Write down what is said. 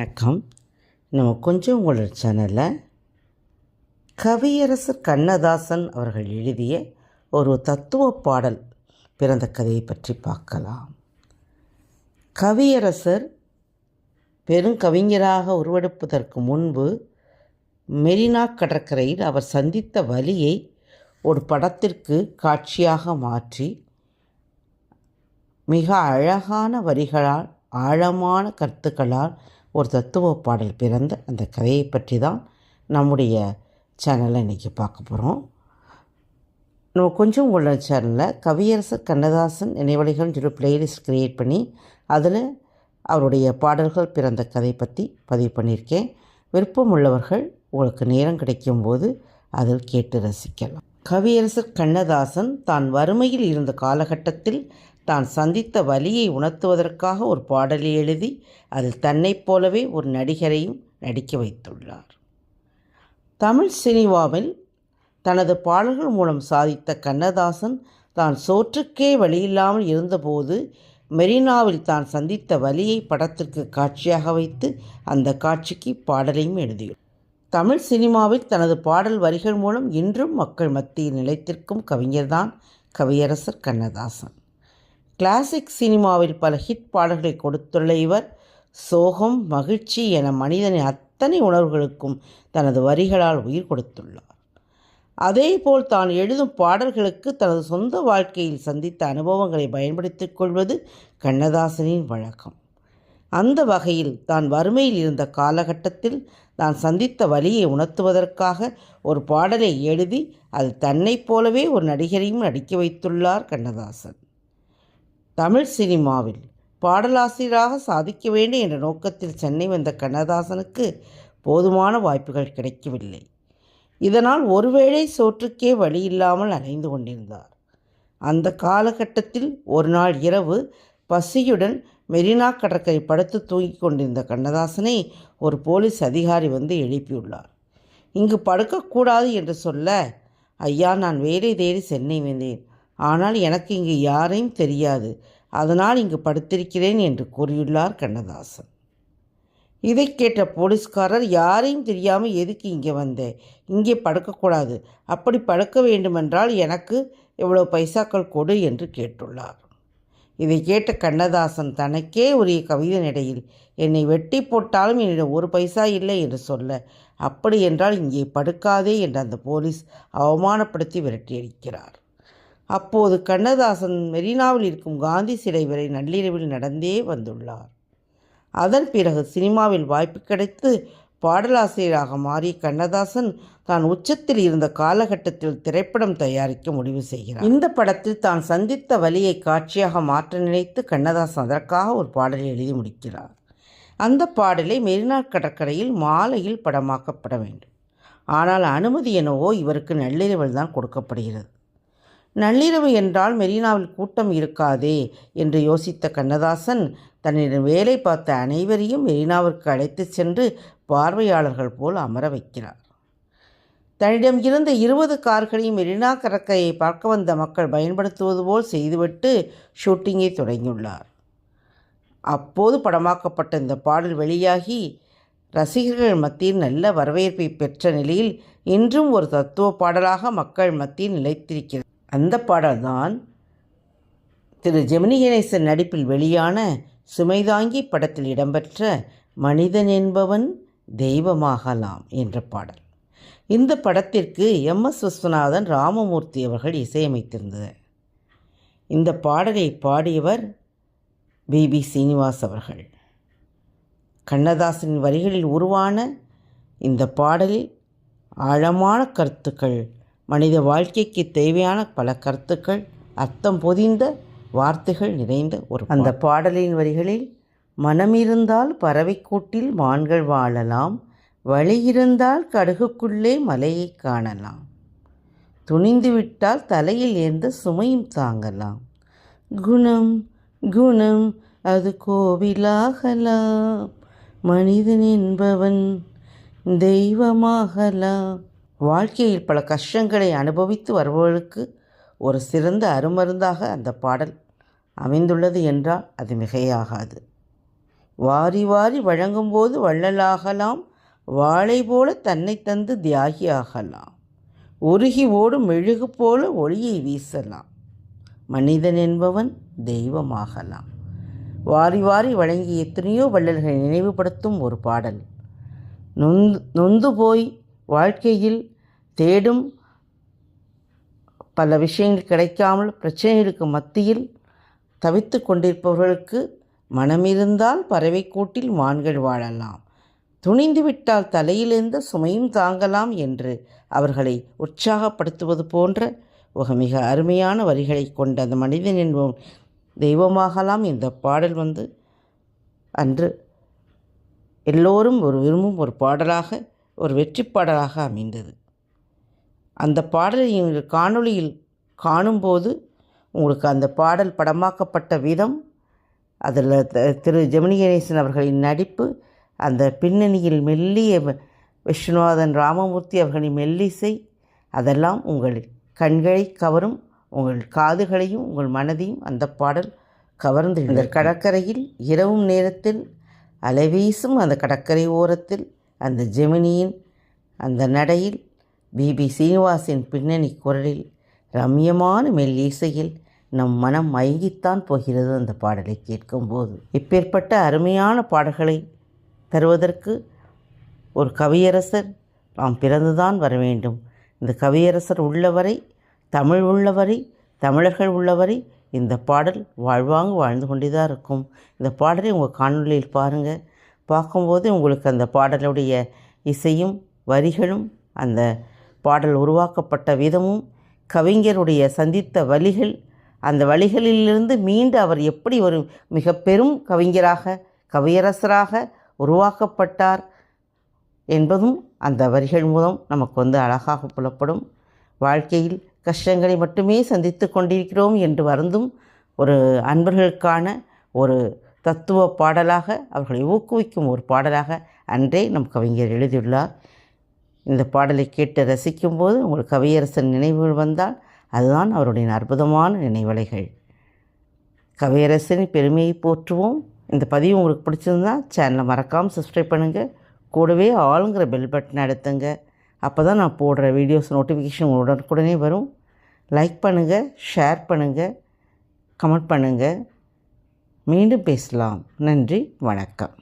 வணக்கம். நம்ம கொஞ்சம் உங்களோட சேனலில் கவியரசர் கண்ணதாசன் அவர்கள் எழுதிய ஒரு தத்துவ பாடல் பிறந்த கதையை பற்றி பார்க்கலாம். கவியரசர் பெருங்கவிஞராக உருவெடுப்பதற்கு முன்பு மெரினா கடற்கரையில் அவர் சந்தித்த வலியை ஒரு படத்திற்கு காட்சியாக மாற்றி மிக அழகான வரிகளால் ஆழமான கருத்துக்களால் ஒரு தத்துவ பாடல் பிறந்த அந்த கதையை பற்றி தான் நம்முடைய சேனலில் இன்றைக்கி பார்க்க போகிறோம் நம்ம கொஞ்சம் உள்ள சேனலில் கவியரசர் கண்ணதாசன் நினைவலைகள்னு சொல்லி பிளேலிஸ்ட் க்ரியேட் பண்ணி அதில் அவருடைய பாடல்கள் பிறந்த கதை பற்றி பதிவு பண்ணியிருக்கேன். விருப்பம் உள்ளவர்கள் உங்களுக்கு நேரம் கிடைக்கும்போது அதில் கேட்டு ரசிக்கலாம். கவியரசர் கண்ணதாசன் தான் வறுமையில் இருந்த காலகட்டத்தில் தான் சந்தித்த வலியை உணர்த்துவதற்காக ஒரு பாடலை எழுதி அதில் தன்னைப் போலவே ஒரு நடிகரையும் நடிக்க வைத்துள்ளார். தமிழ் சினிமாவில் தனது பாடல்கள் மூலம் சாதித்த கண்ணதாசன் தான் சோற்றுக்கே வழியில்லாமல் இருந்தபோது மெரினாவில் தான் சந்தித்த வலியை படத்திற்கு காட்சியாக வைத்து அந்த காட்சிக்கு பாடலையும் எழுதியுள்ளார் தமிழ் சினிமாவில் தனது பாடல் வரிகள் மூலம் இன்றும் மக்கள் மத்தியில் நிலைத்திருக்கும் கவிஞர்தான் கவியரசர் கண்ணதாசன். கிளாசிக் சினிமாவில் பல ஹிட் பாடல்களை கொடுத்துள்ள இவர் சோகம் மகிழ்ச்சி என மனிதனின் அத்தனை உணர்வுகளுக்கும் தனது வரிகளால் உயிர் கொடுத்துள்ளார். அதேபோல் தான் எழுதும் பாடல்களுக்கு தனது சொந்த வாழ்க்கையில் சந்தித்த அனுபவங்களை பயன்படுத்திக் கொள்வது கண்ணதாசனின் வழக்கம். அந்த வகையில் தான் வறுமையில் இருந்த காலகட்டத்தில் தான் சந்தித்த வலியை உணர்த்துவதற்காக ஒரு பாடலை எழுதி அது தன்னைப் போலவே ஒரு நடிகரையும் நடிக்க வைத்துள்ளார் கண்ணதாசன். தமிழ் சினிமாவில் பாடலாசிரியராக சாதிக்க வேண்டும் என்ற நோக்கத்தில் சென்னை வந்த கண்ணதாசனுக்கு போதுமான வாய்ப்புகள் கிடைக்கவில்லை. இதனால் ஒருவேளை சோற்றுக்கே வழி இல்லாமல் அலைந்து கொண்டிருந்தார். அந்த காலகட்டத்தில் ஒரு நாள் இரவு பசியுடன் மெரினா கடற்கரை படுத்து தூங்கிக் கொண்டிருந்த கண்ணதாசனை ஒரு போலீஸ் அதிகாரி வந்து எழுப்பியுள்ளார். இங்கு படுக்கக்கூடாது என்று சொல்ல ஐயா நான் வேலை தேடி சென்னை வந்தேன். ஆனால் எனக்கு இங்கு யாரையும் தெரியாது. அதனால் இங்கு படுத்திருக்கிறேன் என்று கூறியுள்ளார் கண்ணதாசன். இதை கேட்ட போலீஸ்காரர் யாரையும் தெரியாமல் எதுக்கு இங்கே வந்தேன் இங்கே படுக்கக்கூடாது. அப்படி படுக்க வேண்டுமென்றால் எனக்கு எவ்வளோ பைசாக்கள் கொடு என்று கேட்டுள்ளார். இதை கேட்ட கண்ணதாசன் தனக்கே உரிய கவிதை நடையில் என்னை வெட்டி போட்டாலும் என்னிடம் ஒரு பைசா இல்லை என்று சொல்ல அப்படி என்றால் இங்கே படுக்காதே என்று அந்த போலீஸ் அவமானப்படுத்தி விரட்டியடிக்கிறார். அப்போது கண்ணதாசன் மெரினாவில் இருக்கும் காந்தி சிலை வரை நள்ளிரவில் நடந்தே வந்துள்ளார். அதன் பிறகு சினிமாவில் வாய்ப்பு கிடைத்து பாடலாசிரியராக மாறிய கண்ணதாசன் தான் உச்சத்தில் இருந்த காலகட்டத்தில் திரைப்படம் தயாரிக்க முடிவு செய்கிறார். இந்த படத்தில் தான் சந்தித்த வலியை காட்சியாக மாற்ற நினைத்து கண்ணதாசன் அதற்காக ஒரு பாடலை எழுதி முடிக்கிறார். அந்த பாடலை மெரினா கடற்கரையில் மாலையில் படமாக்கப்பட வேண்டும். ஆனால் அனுமதி என்னவோ இவருக்கு நள்ளிரவில் தான் கொடுக்கப்படுகிறது. நள்ளிரவு என்றால் மெரினாவில் கூட்டம் இருக்காதே என்று யோசித்த கண்ணதாசன் தன்னிடம் வேலை பார்த்த அனைவரையும் மெரினாவிற்கு அழைத்து சென்று பார்வையாளர்கள் போல் அமர வைக்கிறார். தன்னிடம் இருந்த இருபது கார்களையும் மெரினா கடற்கரையை பார்க்க வந்த மக்கள் பயன்படுத்துவது போல் செய்துவிட்டு ஷூட்டிங்கை தொடங்கியுள்ளார். அப்போது படமாக்கப்பட்ட இந்த பாடல் வெளியாகி ரசிகர்கள் மத்தியில் நல்ல வரவேற்பை பெற்ற நிலையில் இன்றும் ஒரு தத்துவ பாடலாக மக்கள் மத்தியில் நிலைத்திருக்கிறது. அந்த பாடல்தான் திரு ஜெமினி கணேசன் நடிப்பில் வெளியான சுமைதாங்கி படத்தில் இடம்பெற்ற மனிதன் என்பவன் தெய்வமாகலாம் என்ற பாடல். இந்த படத்திற்கு எம் எஸ் விஸ்வநாதன் ராமமூர்த்தி அவர்கள் இசையமைத்திருந்தது. இந்த பாடலை பாடியவர் பிபி சீனிவாஸ் அவர்கள். கண்ணதாசனின் வரிகளில் உருவான இந்த பாடலில் ஆழமான கருத்துக்கள் மனித வாழ்க்கைக்கு தேவையான பல கருத்துக்கள் அர்த்தம் பொதிந்த வார்த்தைகள் நிறைந்த ஒரு அந்த பாடலின் வரிகளில் மனமிருந்தால் பறவைக்கூட்டில் மான்கள் வாழலாம் வழி இருந்தால் கடுகுக்குள்ளே மலையை காணலாம் துணிந்துவிட்டால் தலையில் ஏந்த சுமையும் தாங்கலாம் குணம் குணம் அது கோவிலாகலாம் மனிதன் என்பவன் தெய்வமாகலாம் வாழ்க்கையில் பல கஷ்டங்களை அனுபவித்து வருபவர்களுக்கு ஒரு சிறந்த அருமருந்தாக அந்த பாடல் அமைந்துள்ளது என்றால் அது மிகையாகாது. வாரி வாரி வழங்கும்போது வள்ளலாகலாம் வாளை போல தன்னை தந்து தியாகியாகலாம். உருகி ஓடும் மெழுகு போல ஒளியை வீசலாம். மனிதன் என்பவன் தெய்வமாகலாம். வாரி வாரி வழங்கி எத்தனையோ வள்ளல்களை நினைவுபடுத்தும் ஒரு பாடல். நொந்து நொந்து போய் வாழ்க்கையில் தேடும் பல விஷயங்கள் கிடைக்காமல் பிரச்சனைகளுக்கு மத்தியில் தவித்து கொண்டிருப்பவர்களுக்கு மனமிருந்தால் பறவை கூட்டில் மான்கள் வாழலாம். துணிந்து விட்டால் தலையிலிருந்த சுமையும் தாங்கலாம் என்று அவர்களை உற்சாகப்படுத்துவது போன்ற ஒரு மிக அருமையான வரிகளை கொண்ட அந்த மனிதன் என்பவன் தெய்வமாகலாம் இந்த பாடல் வந்து அன்று எல்லோரும் ஒரு விரும்பும் ஒரு பாடலாக ஒரு வெற்றி பாடலாக அமைந்தது. அந்த பாடலை நீங்கள் காணொளியில் காணும்போது உங்களுக்கு அந்த பாடல் படமாக்கப்பட்ட விதம் அதில் த- திரு ஜெமினி கணேசன் அவர்களின் நடிப்பு அந்த பின்னணியில் மெல்லிய வ- விஸ்வநாதன் ராமமூர்த்தி அவர்களின் மெல்லிசை அதெல்லாம் உங்கள் கண்களை கவரும் உங்கள் காதுகளையும் உங்கள் மனதையும் அந்த பாடல் கவர்ந்து. இந்த கடற்கரையில் இரவும் நேரத்தில் அலைவீசும் அந்த கடற்கரை ஓரத்தில் அந்த ஜெமினியின் அந்த நடையில் பிபி சீனிவாசின் பின்னணி குரலில் ரம்யமான மெல்லீசையில் நம் மனம் மயங்கித்தான் போகிறது அந்த பாடலை கேட்கும்போது. இப்பேற்பட்ட அருமையான பாடல்களை தருவதற்கு ஒரு கவியரசர் நாம் பிறந்துதான் வர வேண்டும். இந்த கவியரசர் உள்ளவரை தமிழ் உள்ளவரை தமிழர்கள் உள்ளவரை இந்த பாடல் வாழ்வாங்கு வாழ்ந்து கொண்டே தான் இருக்கும். இந்த பாடலை உங்கள் காணொளியில் பாருங்கள் பார்க்கும்போது உங்களுக்கு அந்த பாடலுடைய இசையும் வரிகளும் அந்த பாடல் உருவாக்கப்பட்ட விதமும் கவிஞருடைய சந்தித்த வழிகள் அந்த வழிகளிலிருந்து மீண்டு அவர் எப்படி ஒரு மிக பெரும் கவிஞராக கவியரசராக உருவாக்கப்பட்டார் என்பதும் அந்த வரிகள் மூலம் நமக்கு வந்து அழகாக புலப்படும். வாழ்க்கையில் கஷ்டங்களை மட்டுமே சந்தித்து கொண்டிருக்கிறோம் என்று வருந்தும் ஒரு அன்பர்களுக்கான ஒரு தத்துவ பாடலாக அவர்களை ஊக்குவிக்கும் ஒரு பாடலாக அன்றே நம் கவிஞர் எழுதியுள்ளார். இந்த பாடலை கேட்டு ரசிக்கும்போது உங்கள் கவியரசன் நினைவுகள் வந்தால் அதுதான் அவருடைய அற்புதமான நினைவலைகள். கவியரசனின் பெருமையை போற்றுவோம். இந்த பதிவு உங்களுக்கு பிடிச்சிருந்தா சேனலை மறக்காமல் சப்ஸ்கிரைப் பண்ணுங்கள் கூடவே ஆளுங்கிற பெல் பட்டனை அழுத்துங்க. அப்போ தான் நான் போடுற வீடியோஸ் நோட்டிஃபிகேஷன் உடனுக்குடனே வரும். லைக் பண்ணுங்கள் ஷேர் பண்ணுங்கள் கமெண்ட் பண்ணுங்கள் மீண்டும் பேசலாம். நன்றி வணக்கம்.